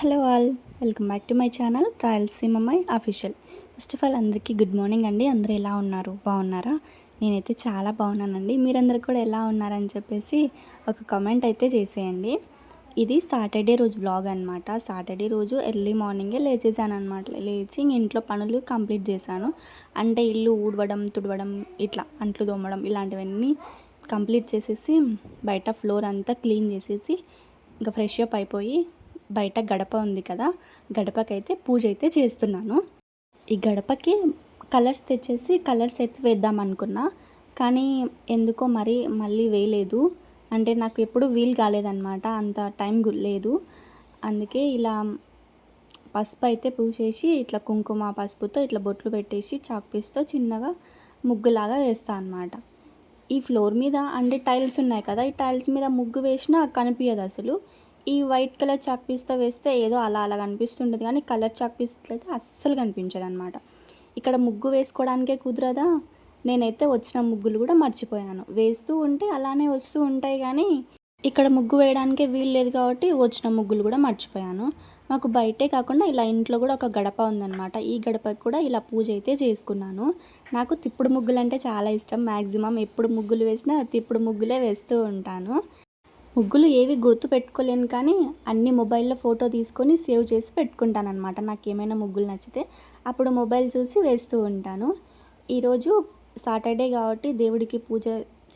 Hello all welcome back to my channel Rayalaseema official first of all అందరికీ good morning అండి. అందరూ ఎలా ఉన్నారు? బాగున్నారా? నేనైతే చాలా బాగున్నానండి. మీరందరూ కూడా ఎలా ఉన్నారని చెప్పేసి ఒక కామెంట్ అయితే చేసేయండి. ఇది సాటర్డే రోజు బ్లాగ్ అనమాట సాటర్డే రోజు ఎర్లీ మార్నింగే లేచేసాను అనమాట లేచి ఇంట్లో పనులు కంప్లీట్ చేశాను. అంటే ఇల్లు ఊడవడం తుడవడం ఇట్లా అంట్లు తోమడం ఇలాంటివన్నీ కంప్లీట్ చేసేసి బయట ఫ్లోర్ అంతా క్లీన్ చేసేసి ఇంకా ఫ్రెష్ అప్ అయిపోయి బయట గడప ఉంది కదా గడపకైతే పూజ అయితే చేస్తున్నాను. ఈ గడపకి కలర్స్ తెచ్చేసి కలర్స్ అయితే వేద్దాం అనుకున్నా కానీ ఎందుకో మరి మళ్ళీ వేయలేదు. అంటే నాకు ఎప్పుడు వీలు కాలేదన్నమాట అంత టైం లేదు. అందుకే ఇలా పసుపు అయితే పూసేసి ఇట్లా కుంకుమ పసుపుతో ఇట్లా బొట్లు పెట్టేసి చాక్పీస్తో చిన్నగా ముగ్గులాగా వేస్తాను అనమాట ఈ ఫ్లోర్ మీద అంటే టైల్స్ ఉన్నాయి కదా ఈ టైల్స్ మీద ముగ్గు వేసినా కనిపించదు అసలు. ఈ వైట్ కలర్ చాక్ పీస్తో వేస్తే ఏదో అలా అలా కనిపిస్తుంటుంది కానీ కలర్ చాక్ పీస్తో అయితే అస్సలు కనిపించదు అనమాట ఇక్కడ ముగ్గు వేసుకోవడానికే కుదరదా? నేనైతే వచ్చిన ముగ్గులు కూడా మర్చిపోయాను. వేస్తూ ఉంటే అలానే వస్తూ ఉంటాయి కానీ ఇక్కడ ముగ్గు వేయడానికే వీలు లేదు కాబట్టి వచ్చిన ముగ్గులు కూడా మర్చిపోయాను. మాకు బయటే కాకుండా ఇలా ఇంట్లో కూడా ఒక గడప ఉందన్నమాట. ఈ గడపకి కూడా ఇలా పూజ అయితే చేసుకున్నాను. నాకు తిప్పుడు ముగ్గులు అంటే చాలా ఇష్టం. మ్యాక్సిమం ఎప్పుడు ముగ్గులు వేసినా తిప్పుడు ముగ్గులే వేస్తూ ఉంటాను. ముగ్గులు ఏవి గుర్తు పెట్టుకోలేను కానీ అన్ని మొబైల్లో ఫోటో తీసుకొని సేవ్ చేసి పెట్టుకుంటానమాట నాకు ఏమైనా ముగ్గులు నచ్చితే అప్పుడు మొబైల్ చూసి వేస్తూ ఉంటాను. ఈరోజు సాటర్డే కాబట్టి దేవుడికి పూజ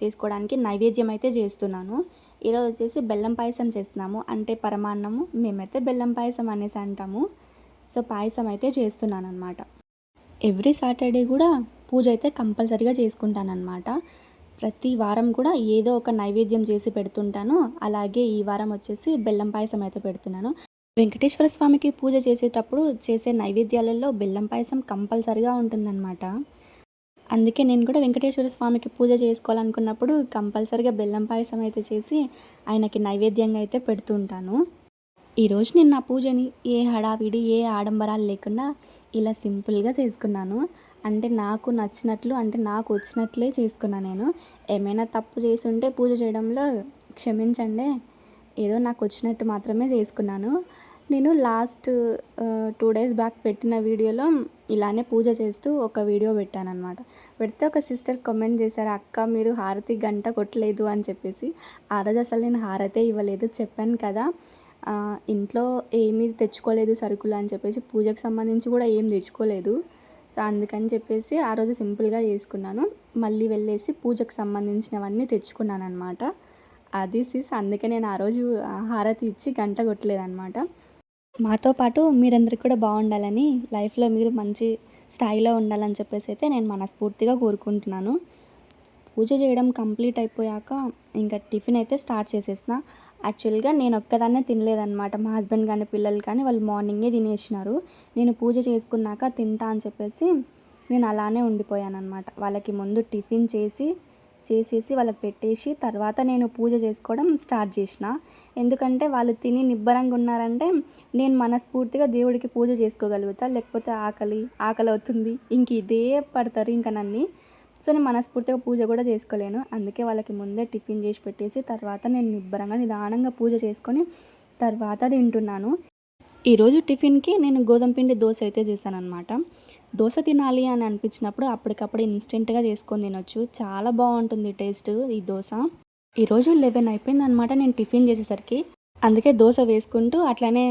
చేసుకోవడానికి నైవేద్యం అయితే చేస్తున్నాను. ఈరోజు వచ్చేసి బెల్లం పాయసం చేస్తున్నాము. అంటే పరమాన్నము మేమైతే బెల్లం పాయసం అనేసి అంటాము. సో పాయసం అయితే చేస్తున్నాను అనమాట ఎవ్రీ సాటర్డే కూడా పూజ అయితే కంపల్సరీగా చేసుకుంటానమాట ప్రతి వారం కూడా ఏదో ఒక నైవేద్యం చేసి పెడుతుంటాను. అలాగే ఈ వారం వచ్చేసి బెల్లం పాయసం అయితే పెడుతున్నాను. వెంకటేశ్వర స్వామికి పూజ చేసేటప్పుడు చేసే నైవేద్యాలలో బెల్లం పాయసం కంపల్సరిగా ఉంటుందన్నమాట. అందుకే నేను కూడా వెంకటేశ్వర స్వామికి పూజ చేసుకోవాలనుకున్నప్పుడు కంపల్సరిగా బెల్లం పాయసం అయితే చేసి ఆయనకి నైవేద్యంగా అయితే పెడుతుంటాను ఈరోజు నేను నా పూజని ఏ హడావిడి ఏ ఆడంబరాలు లేకుండా ఇలా సింపుల్గా చేసుకున్నాను. అంటే నాకు నచ్చినట్లు అంటే నాకు వచ్చినట్లే చేసుకున్నాను నేను. ఏమైనా తప్పు చేసి ఉంటే పూజ చేయడంలో క్షమించండి. ఏదో నాకు వచ్చినట్టు మాత్రమే చేసుకున్నాను. నేను లాస్ట్ టూ డేస్ బ్యాక్ పెట్టిన వీడియోలో ఇలానే పూజ చేస్తూ ఒక వీడియో పెట్టాను అనమాట పెడితే ఒక సిస్టర్ కామెంట్ చేశారు అక్క మీరు హారతి గంట కొట్టలేదు అని చెప్పేసి. ఆ రోజు అసలు నేను హారతే ఇవ్వలేదు చెప్పాను కదా. ఇంట్లో ఏమీ తెచ్చుకోలేదు సరుకులు అని చెప్పేసి. పూజకు సంబంధించి కూడా ఏం తెచ్చుకోలేదు. సో అందుకని చెప్పేసి ఆ రోజు సింపుల్గా చేసుకున్నాను. మళ్ళీ వెళ్ళేసి పూజకు సంబంధించినవన్నీ తెచ్చుకున్నాను అనమాట అది సిస్ అందుకే నేను ఆ రోజు హారతి ఇచ్చి గంట కొట్టలేదన్నమాట. మాతో పాటు మీరందరికీ కూడా బాగుండాలని లైఫ్లో మీరు మంచి స్థాయిలో ఉండాలని చెప్పేసి అయితే నేను మనస్ఫూర్తిగా కోరుకుంటున్నాను. పూజ చేయడం కంప్లీట్ అయిపోయాక ఇంకా టిఫిన్ అయితే స్టార్ట్ చేసేసిన. యాక్చువల్గా నేను ఒక్కదాన్నే తినలేదన్నమాట. మా హస్బెండ్ కానీ పిల్లలు కానీ వాళ్ళు మార్నింగే తినేసినారు. నేను పూజ చేసుకున్నాక తింటా అని చెప్పేసి నేను అలానే ఉండిపోయాను అనమాట వాళ్ళకి ముందు టిఫిన్ చేసి చేసేసి వాళ్ళకి పెట్టేసి తర్వాత నేను పూజ చేసుకోవడం స్టార్ట్ చేసిన. ఎందుకంటే వాళ్ళు తిని నిబ్బరంగా ఉన్నారంటే నేను మనస్ఫూర్తిగా దేవుడికి పూజ చేసుకోగలుగుతా. లేకపోతే ఆకలి ఆకలి అవుతుంది. ఇంక ఇదే పడతారు ఇంకా నన్ను. సో నేను మనస్ఫూర్తిగా పూజ కూడా చేసుకోలేను. అందుకే వాళ్ళకి ముందే టిఫిన్ చేసి పెట్టేసి తర్వాత నేను నిబ్బరంగా నిదానంగా పూజ చేసుకొని తర్వాత తింటున్నాను. ఈరోజు టిఫిన్కి నేను గోధుమ పిండి దోశ అయితే చేశాను అనమాట దోశ తినాలి అని అనిపించినప్పుడు అప్పటికప్పుడు ఇన్స్టెంట్గా చేసుకొని తినొచ్చు. చాలా బాగుంటుంది టేస్ట్ ఈ దోశ. ఈరోజు లెవెన్ అయిపోయింది అనమాట నేను టిఫిన్ చేసేసరికి. అందుకే దోశ వేసుకుంటూ అట్లనే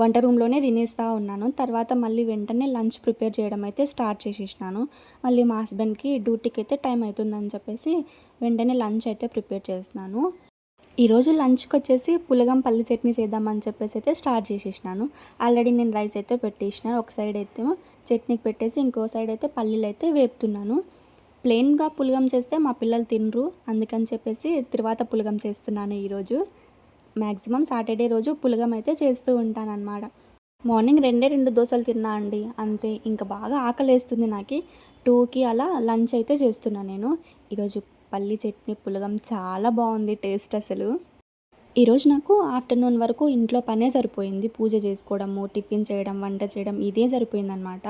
వంట రూమ్లోనే తినేస్తూ ఉన్నాను. తర్వాత మళ్ళీ వెంటనే లంచ్ ప్రిపేర్ చేయడం అయితే స్టార్ట్ చేసేసినాను. మళ్ళీ మా హస్బెండ్కి డ్యూటీకి అయితే టైం అవుతుందని చెప్పేసి వెంటనే లంచ్ అయితే ప్రిపేర్ చేస్తున్నాను. ఈరోజు లంచ్కి వచ్చేసి పులగం పల్లి చట్నీ చేద్దామని చెప్పేసి అయితే స్టార్ట్ చేసేసినాను. ఆల్రెడీ నేను రైస్ అయితే పెట్టేసినాను ఒక సైడ్ అయితే చట్నీకి పెట్టేసి ఇంకో సైడ్ అయితే పల్లీలు అయితే వేపుతున్నాను. ప్లెయిన్గా పులగం చేస్తే మా పిల్లలు తినరు. అందుకని చెప్పేసి తర్వాత పులగం చేస్తున్నాను ఈరోజు మ్యాక్సిమం సాటర్డే రోజు పులగం అయితే చేస్తూ ఉంటానన్నమాట. మార్నింగ్ రెండే రెండు దోశలు తిన్నా అండి. అంతే ఇంకా బాగా ఆకలేస్తుంది నాకు. టూకి అలా లంచ్ అయితే చేస్తున్నాను నేను. ఈరోజు పల్లి చట్నీ పులగం చాలా బాగుంది టేస్ట్ అసలు. ఈరోజు నాకు ఆఫ్టర్నూన్ వరకు ఇంట్లో పనే సరిపోయింది. పూజ చేసుకోవడము టిఫిన్ చేయడం వంట చేయడం ఇదే సరిపోయిందనమాట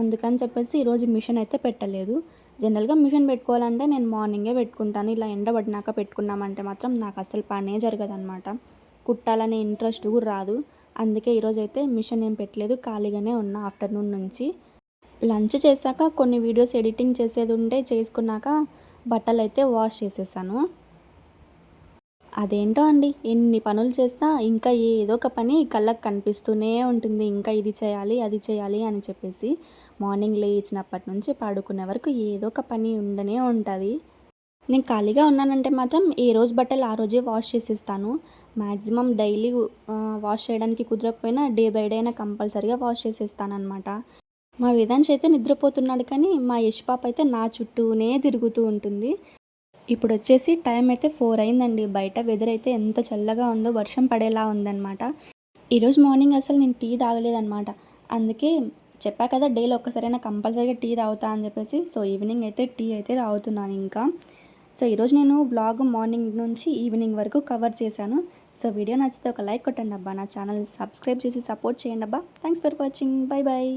అందుకని చెప్పేసి ఈరోజు మిషన్ అయితే పెట్టలేదు. జనరల్గా మిషన్ పెట్టుకోవాలంటే నేను మార్నింగే పెట్టుకుంటాను. ఇలా ఎండబడినాక పెట్టుకున్నామంటే మాత్రం నాకు అసలు పనే జరగదనమాట కుట్టాలనే ఇంట్రెస్ట్ కూడా రాదు. అందుకే ఈరోజు అయితే మిషన్ ఏం పెట్టలేదు. ఖాళీగానే ఉన్నా ఆఫ్టర్నూన్ నుంచి. లంచ్ చేశాక కొన్ని వీడియోస్ ఎడిటింగ్ చేసేది ఉంటే చేసుకున్నాక బట్టలు అయితే వాష్ చేసేసాను. అదేంటో అండి ఎన్ని పనులు చేసినా ఇంకా ఏదో ఒక పని కళ్ళకు కనిపిస్తూనే ఉంటుంది. ఇంకా ఇది చేయాలి అది చేయాలి అని చెప్పేసి మార్నింగ్ లేచినప్పటి నుంచి పాడుకునే వరకు ఏదో ఒక పని ఉండనే ఉంటుంది. నేను ఖాళీగా ఉన్నానంటే మాత్రం ఏ రోజు బట్టలు ఆ రోజే వాష్ చేసేస్తాను. మ్యాక్సిమం డైలీ వాష్ చేయడానికి కుదరకపోయినా డే బై డే అయినా కంపల్సరీగా వాష్ చేసేస్తాను అనమాట మా విధాంశ్ అయితే నిద్రపోతున్నాడు కానీ మా యష్ పాప అయితే నా చుట్టూనే తిరుగుతూ ఉంటుంది. ఇప్పుడు వచ్చేసి టైం అయితే ఫోర్ అయిందండి. బయట వెదర్ అయితే ఎంత చల్లగా ఉందో వర్షం పడేలా ఉందన్నమాట. ఈరోజు మార్నింగ్ అసలు నేను టీ తాగలేదన్నమాట. అందుకే చెప్పా కదా డైలీ ఒక్కసారైనా కంపల్సరీగా టీ తాగుతా అని చెప్పేసి సో ఈవినింగ్ అయితే టీ అయితే తాగుతున్నాను ఇంకా. సో ఈరోజు నేను వ్లాగ్ మార్నింగ్ నుంచి ఈవినింగ్ వరకు కవర్ చేశాను. సో వీడియో నచ్చితే ఒక లైక్ కొట్టండి అబ్బా. నా ఛానల్ సబ్స్క్రైబ్ చేసి సపోర్ట్ చేయండి అబ్బా. Thanks for watching. Bye bye